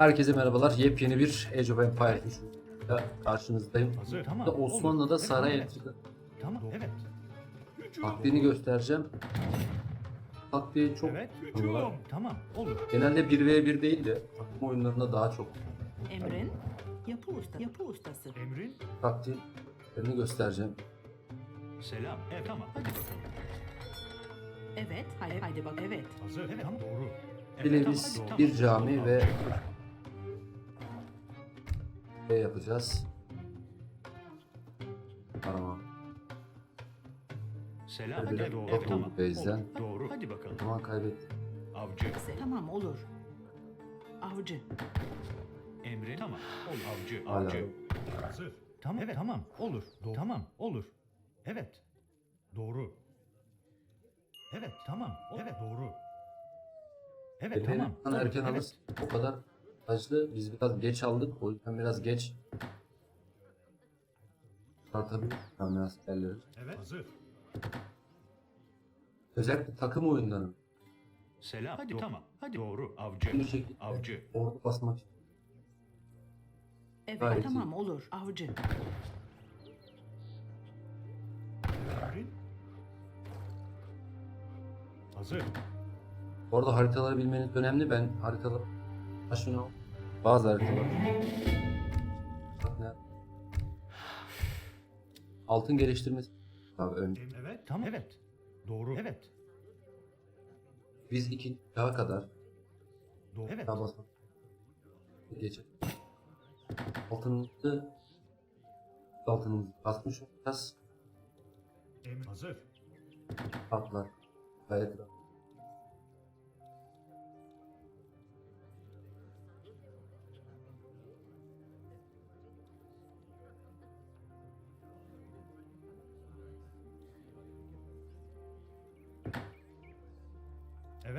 Herkese merhabalar. Yepyeni bir Age of Empires 3 ile karşınızdayım. Hazır. Tamam. Osmanlı'da olur. saray Evet, entrika Tamam. Evet. taktiğini göstereceğim. Taktiği çok Evet. Tamam. Tamam. Olur. genelde 1v1 değil de takım oyunlarında daha çok Emrin yapı usta yapı ustası. Emrin. taktiğini göstereceğim. Selam. Evet tamam. Hadi bakalım. Evet, haydi, haydi bak evet. Hazır. Evet. Tamam. Doğru. Evet, hadi, tamam. bir cami Tamam. ve ne yapacağız? Tamam. Selam. Böyle Hadi doğru. tamam. Olur. Doğru. Hadi bakalım. Zaman kaybettik. Avcı. Tamam olur. Avcı. Emrin. Tamam. Olur. Avcı. Hala. Avcı. Hazır. Tamam. Evet. Tamam. Olur. Doğru. Tamam. Olur. Evet. Doğru. Evet. Tamam. Evet. Doğru. Evet. Efendim, tamam. Tamam. Erken evet. alırız. O kadar taşlı. Biz biraz geç aldık. O yüzden biraz geç tartabilir yani askerleri. Evet. Hazır. Özellikle takım oyunları. Selam. Hadi tamam. Hadi doğru. Avcı. Bu şekilde Avcı. ordu basmak için. Evet, Gayet tamam olur. Avcı. Hazır. Bu arada haritaları bilmeniz önemli. Ben haritaları aşina bazı haritalar. Altın geliştirmesi. Abi ön. Evet. Tamam. Evet. Doğru. Evet. Biz ikinci çağa kadar Doğru. Evet. daha basmak. Geçelim. Altınımızı altınımızı basmış olacağız. Hazır. Farklar. Gayet rahat.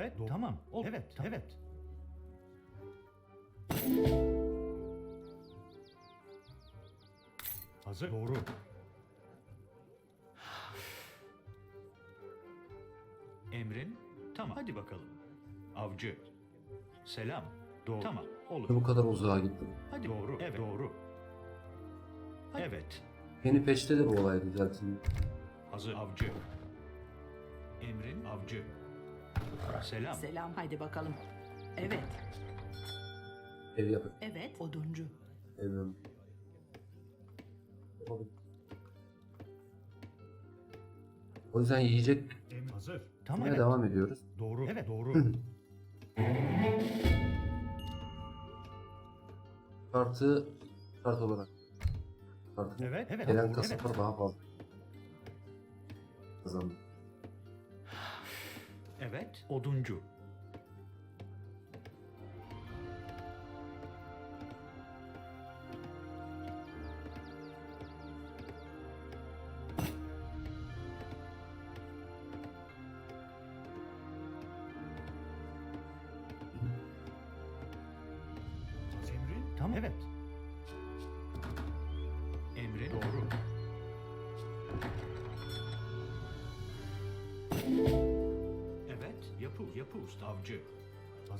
Evet. Doğru. Tamam. Ol. Evet. ta- Evet. Hazır. Doğru. Emrin. Tamam. Hadi bakalım. Avcı. Selam. Doğru. Tamam. Olur. Bu kadar uzağa gittim. Hadi doğru. Evet. Doğru. Evet. Yeni peçte de bu olay düzeltildi. Hazır. Avcı. Emrin. Avcı. Selam. Selam, haydi bakalım. Evet, Ev yapıp evet. Oduncu. evim. O yüzden yiyecek Emrin. Hazır. Tamam. Evet. devam ediyoruz. Doğru. Evet. Doğru. Kartı kart olarak. Kartın evet. Evet. gelen doğru, kasıtlar evet. daha fazla. Kazandı. Evet. Oduncu. Tamam. Evet. Evet, yapı, yapı usta avcı.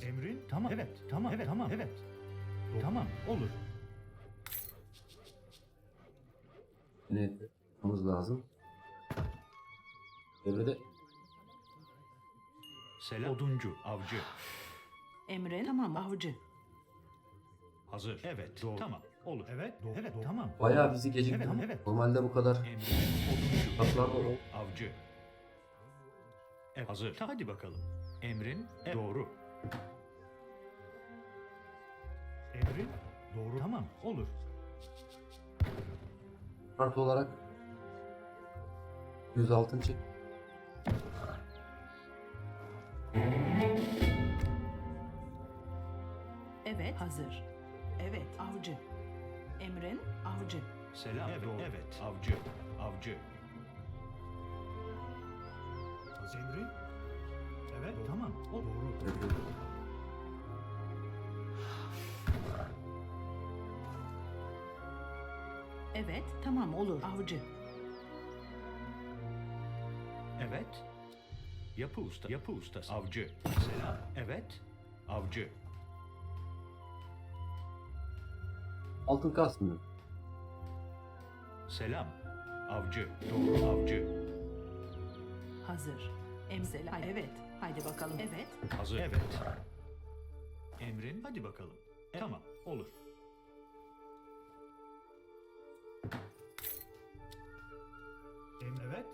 Emrin? Tamam. Evet, tamam. Evet, tamam. Evet. Doğru. Tamam, olur. Ne yapmamız lazım? Devrede Selam. Oduncu, avcı. Emrin tamam avcı. Hazır. Evet, doğru. Tamam, olur. Evet, doğru. Evet, doğru. Tamam. bayağı bizi gecikti. Evet, tamam, evet. Normalde bu kadar Emrin, oduncu. Tatlarda ol. Avcı. Evet, hazır. Hadi bakalım. Emrin, evet. doğru. Emrin, doğru. Tamam, olur. kart olarak 100 altın çek. Evet, hazır. Evet, avcı. Emrin avcı. Selam. Evet, doğru. evet. Avcı, avcı. Emrin, evet. Tamam, o doğru. Evet, tamam olur. Avcı. Evet. Yapı usta, yapı ustası. Avcı. Selam. Evet. Avcı. Altın kasmıyor. Selam. Avcı. Doğru avcı. Hazır. Emsel evet. Haydi bakalım. Evet. Hazır. Evet. Emrin hadi bakalım. E, tamam olur. Em, evet.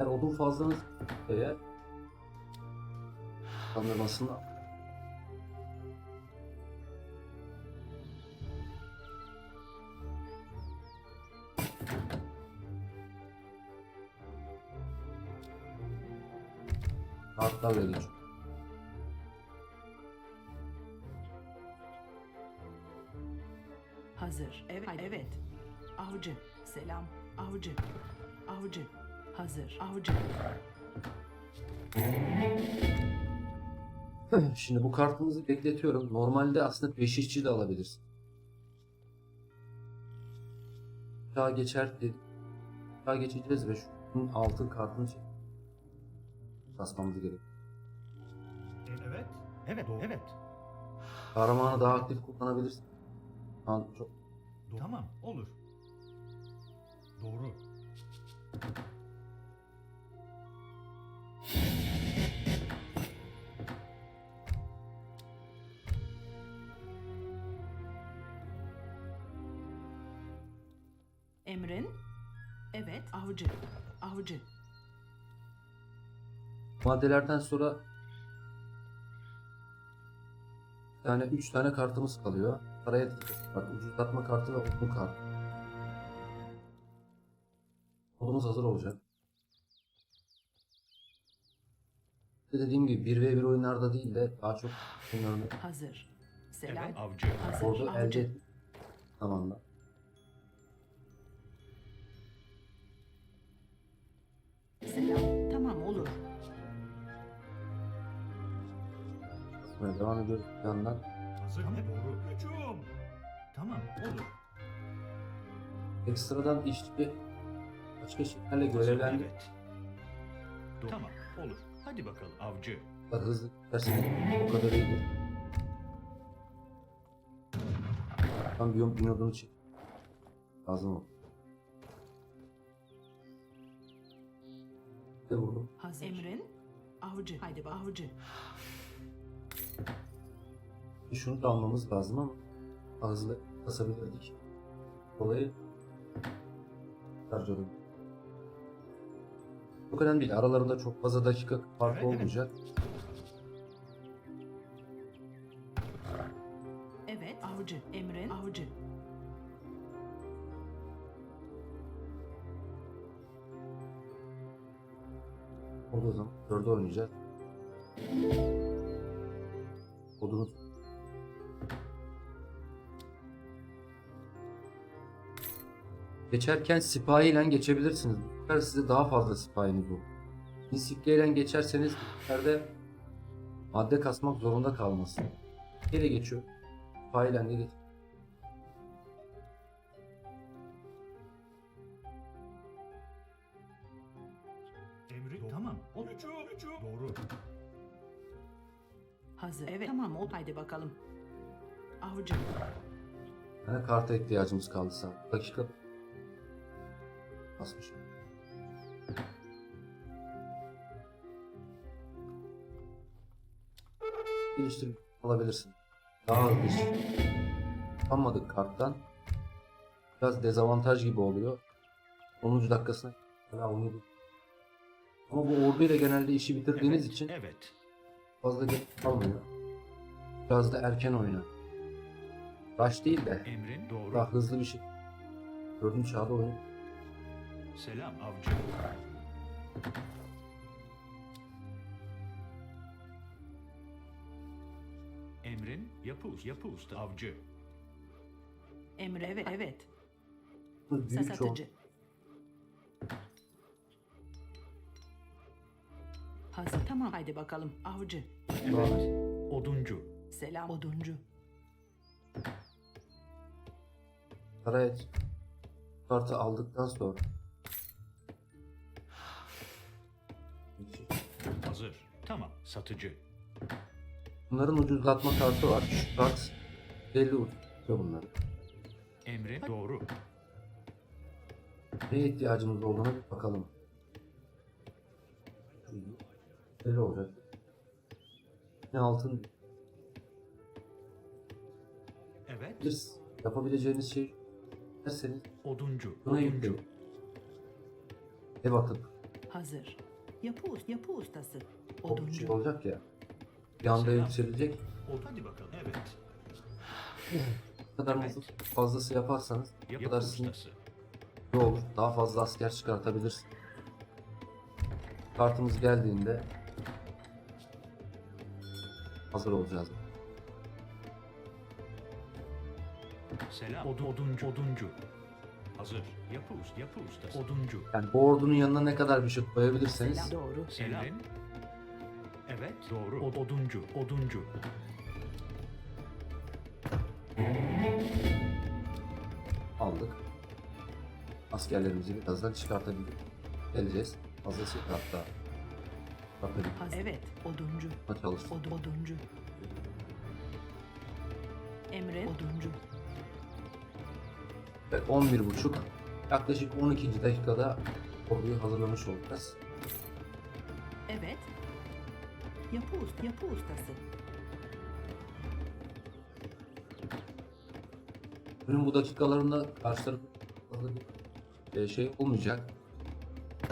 Eğer odun fazlanız eğer kandırmasında Geçiyor. Hazır. Evet. Evet. Avcı. Selam. Avcı. Avcı. Hazır. Avcı. Şimdi bu kartınızı bekletiyorum. Normalde aslında 5 işçi de alabilirsin. Daha geçer. Daha geçeceğiz ve şunun altın kartını çek. Basmamız gerek. Evet. Evet. Doğru. Evet. Kahramanı daha aktif kullanabilirsin. Şu an çok Do- Tamam olur. Doğru. Emrin. Evet. Avcı. Avcı. maddelerden sonra yani 3 tane kartımız kalıyor. Paraya kart, ucuzlatma kartı ve okul kartı. Kodumuz hazır olacak. Dediğim gibi 1v1 oyunlarda değil de daha çok oyunlarda Hazır. Selam. Evet. Avcı. Hazır. orada elde Avcı. zamanla. Selam. Böyle devam ediyoruz bir yandan. Hazır. Tamam. Doğru. Hücum. Tamam olur. Ekstradan işçi başka şeylerle Hazır, görevlendir. Evet. Do- Tamam olur. Hadi bakalım avcı. kadar hızlı gidersen o kadar iyidir. Ben bir bin odunu çek. Lazım o. Ne vurdum? Hazır. Emrin. Avcı. Haydi bak. Avcı. Şunu da almamız lazım ama daha hızlı basabilirdik. Dolayı harcadım. Çok önemli değil. Aralarında çok fazla dakika farkı olmayacak. Evet. Avcı. Emrin. Avcı. Oldu o zaman. Dörde oynayacağız. Geçerken sipahiyle geçebilirsiniz. Bu size daha fazla sipahiniz olur. Misikleyle geçerseniz bu sefer de madde kasmak zorunda kalmasın. Ele geçiyor. Sipahiyle de geç. Emri. Tamam. Hücum. Hücum. Doğru. Hazır. Evet. Tamam ol. Haydi bakalım. Avcı. Yani karta ihtiyacımız kaldı sadece. Dakika basmış. Geliştir alabilirsin. Daha hızlı iş. Yapamadık karttan. Biraz dezavantaj gibi oluyor. 10. dakikasına hala 17. Ama bu orduyla genelde işi bitirdiğiniz Evet, için Evet. fazla geç kalmıyor. Biraz da erken oyna. Rush değil de Emrin doğru. daha hızlı bir şey. Dördüncü çağda oyun. Selam avcı. Emrin yapı, yapı usta avcı. Emre. Evet. Evet. Büyük. Sasatıcı. Hazır. Tamam. Haydi bakalım. Avcı. Evet. Oduncu. Selam. Oduncu. Karayet kartı aldıktan sonra Satıcı. Bunların ucuzlatma kartı var. Şu kart belli ucuzlatıyor bunları. Emrin doğru. Neye ihtiyacımız olduğuna bir bakalım. Belli olacak. Ne altın Evet. bir yapabileceğiniz şey derseniz Oduncu. buna Oduncu. Ev atıp Hazır. Yapı, yapı ustası. bir şey Oduncu. olacak ya. Bir anda Selam. yükselecek. Od- Hadi bakalım. Evet. Ne kadar Evet. fazlası yaparsanız o Yapı kadar sizin ustası. iyi olur. Daha fazla asker çıkartabilirsiniz. Kartımız geldiğinde hazır olacağız. Selam. Od oduncu. Oduncu. Hazır. Yapı usta. Yapı ustası. Oduncu. Yani bu ordunun yanına ne kadar bir şey koyabilirseniz Selam. Doğru. Selam. Evet. Doğru. Od oduncu. Oduncu. aldık. Askerlerimizi birazdan çıkartabiliriz. Geleceğiz. Fazlası hatta. Hazır. Evet. Oduncu. Çalışsın. Od oduncu. Emre. Oduncu. Ve 11.30 yaklaşık 12. dakikada orduyu hazırlamış olacağız. Evet. Yapı, us- yapı ustası. Günün bu dakikalarında karşı tarafın fazla bir e, şey olmayacak.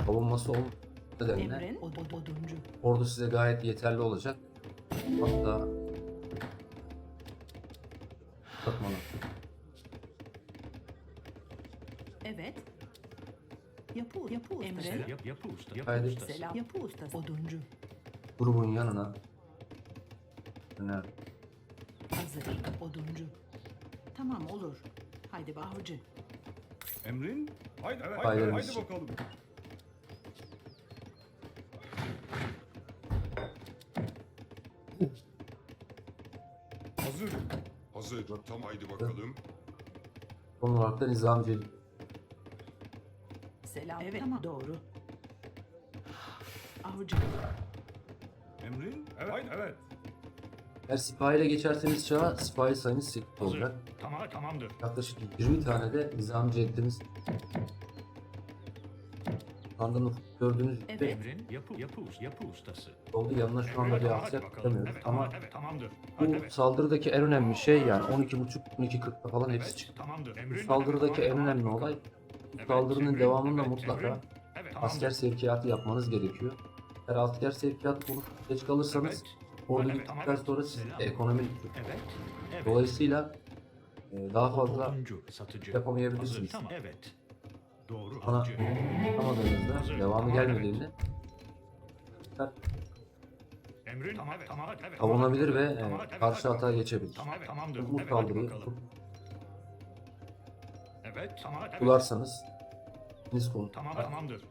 Savunması olmadığı nedenle od oduncu. ordu size gayet yeterli olacak. Hatta Bakmalar. Yapı, yapı ustası. Selam. Emre. Yap, yapı usta. Yapı Haydi. ustası. Selam. Yapı ustası. Oduncu. grubun yanına Öner. Hazır. Oduncu. Tamam olur. Haydi avcı. Emrin? Haydi, haydi, Haydi haydi, misin? bakalım. Hazır. Hazır. Tam haydi bakalım. Son olarak da Nizamcı Selam. Evet. Tamam. Doğru. Avcı. Emrin? Evet. Haydi, evet. Eğer sipahiyle geçerseniz çağa sipahi sayınız 8 Hazır. olacak. Tamam, tamamdır. Yaklaşık 20 tane de şu anda nüfus gördüğünüz gibi Evet. Emrin yapı yapı yapı ustası. oldu. Yanına şu anda bir bakalım. tutamıyoruz. Evet, Ama evet, tamamdır. Hadi, bu evet. saldırıdaki en önemli şey yani 12.30-12.40'da falan hepsi Evet, çıktı. tamamdır. Bu Emrin, saldırıdaki evet, en önemli olay. Bu Evet, Emrin, devamında evet, mutlaka. Evet, asker sevkiyatı yapmanız gerekiyor. Eğer asker sevkiyatı konusu geç kalırsanız Evet. Evet, gittikten tamam. sonra siz Selam. ekonomi Evet. Evet. Dolayısıyla e, daha fazla Oduncu, satıcı. yapamayabilirsiniz. Hazır, tamam. Evet. Doğru. Bana yapamadığınızda Hazır, devamı tamam, gelmediğinde Emrin tamam, tamam, evet. savunabilir ve Tamam, e, evet, karşı evet. hata geçebilir. Tamam, tamamdır. Bu Evet, hadi bakalım. Evet, tamam, evet. tutularsanız deniz konu Tamam, tamamdır.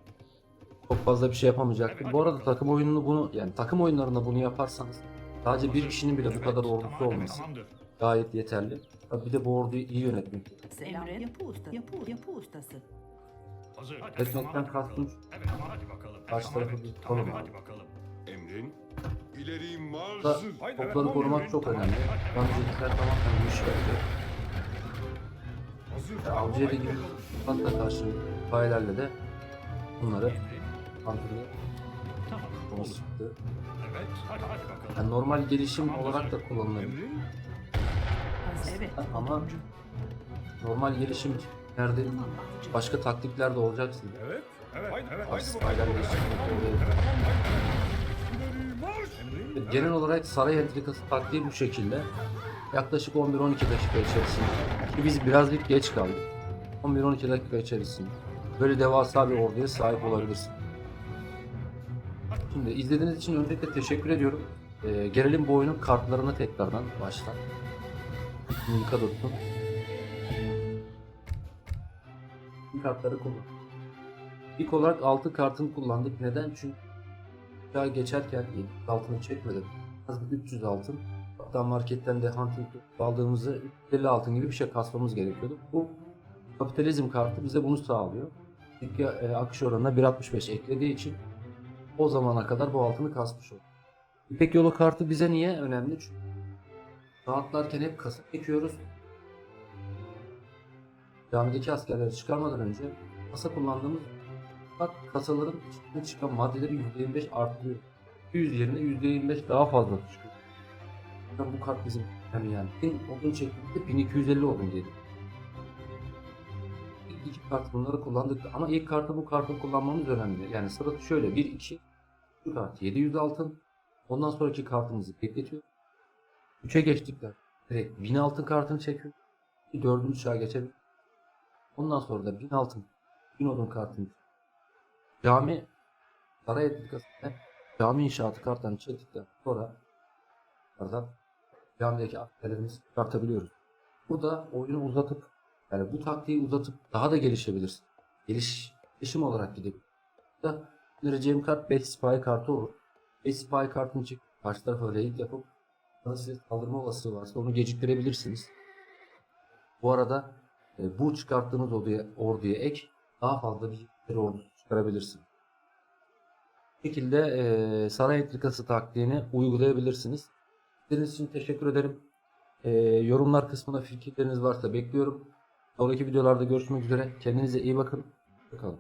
çok fazla bir şey yapamayacaktır. Evet, Bu arada bakalım. takım oyununu bunu yani takım oyunlarında bunu yaparsanız sadece bir kişinin bile bu Evet, kadar ordusu tamam, evet, olması Tamamdır. gayet yeterli. Tabii bir de bu orduyu iyi yönetmek. Selam. Yapı. Yapı, yapı ustası. Hazır. Hadi, Etmekten kastım. Evet, tamam, hadi bakalım. Evet, Karşı tamam, tarafı evet. bir hadi bakalım. Emrin. İleri marş. Evet, topları korumak çok önemli. evet, evet, Yancılıklar tamam bu iş verecek. Haydi gibi hatta karşı bayilerle de bunları kontrolü Tamam. konusu çıktı. Evet, hadi, hadi bakalım. Yani normal gelişim Tamam, olarak da kullanılabilir. Evet. Ama-. Normal gelişim nerede başka taktikler de olacak sizin. Evet. Evet. Evet. Genel olarak saray entrikası taktiği bu şekilde. Yaklaşık 11-12 dakika içerisinde. Ki biz birazcık geç kaldık. 11-12 dakika içerisinde. Böyle devasa bir orduya sahip olabilirsin. Şimdi izlediğiniz için öncelikle teşekkür ediyorum. Ee, gelelim bu oyunun kartlarına tekrardan baştan. Milka tuttum. Kartları kullan. İlk olarak altın kartını kullandık. Neden? Çünkü daha geçerken altını çekmedim. Az bir 300 altın. Hatta marketten de hunting aldığımızı 50 altın gibi bir şey kasmamız gerekiyordu. Bu kapitalizm kartı bize bunu sağlıyor. İlk e, akış oranına 1.65 eklediği için o zamana kadar bu altını kasmış olduk. İpek yolu kartı bize niye önemli? Çünkü rahatlarken hep kasa çekiyoruz. Camideki askerleri çıkarmadan önce kasa kullandığımız kart kasaların içinde çıkan maddeleri %25 artırıyor. 100 yerine %25 daha fazla çıkıyor. Yani bu kart bizim önemli yani. En odun çektiğimizde 1250 odun dedi. İlk iki kart bunları kullandık ama ilk kartı bu kartı kullanmamız önemli. Yani sırası şöyle 1 2 bu kart 700 altın. Ondan sonraki kartımızı bekletiyor. 3'e geçtikler. Direkt 1000 altın kartını çekiyor. Bir dördüncü çağa geçebilir. Ondan sonra da 1000 altın 1000 odun kartını Cami saray etikasında cami inşaatı kartlarını çektikten sonra oradan camideki aktarlarımızı çıkartabiliyoruz. Burada oyunu uzatıp yani bu taktiği uzatıp daha da gelişebilirsin. Geliş, gelişim olarak gidebilir. Da önereceğim kart 5 spy kartı olur. 5 spy kartını çekip karşı tarafa raid yapıp size saldırma olasılığı varsa onu geciktirebilirsiniz. Bu arada e, bu çıkarttığınız orduya, orduya ek daha fazla bir ordu çıkarabilirsin. Bu şekilde e, saray entrikası taktiğini uygulayabilirsiniz. İzlediğiniz için teşekkür ederim. E, yorumlar kısmına fikirleriniz varsa bekliyorum. Sonraki videolarda görüşmek üzere. Kendinize iyi bakın. Bakalım.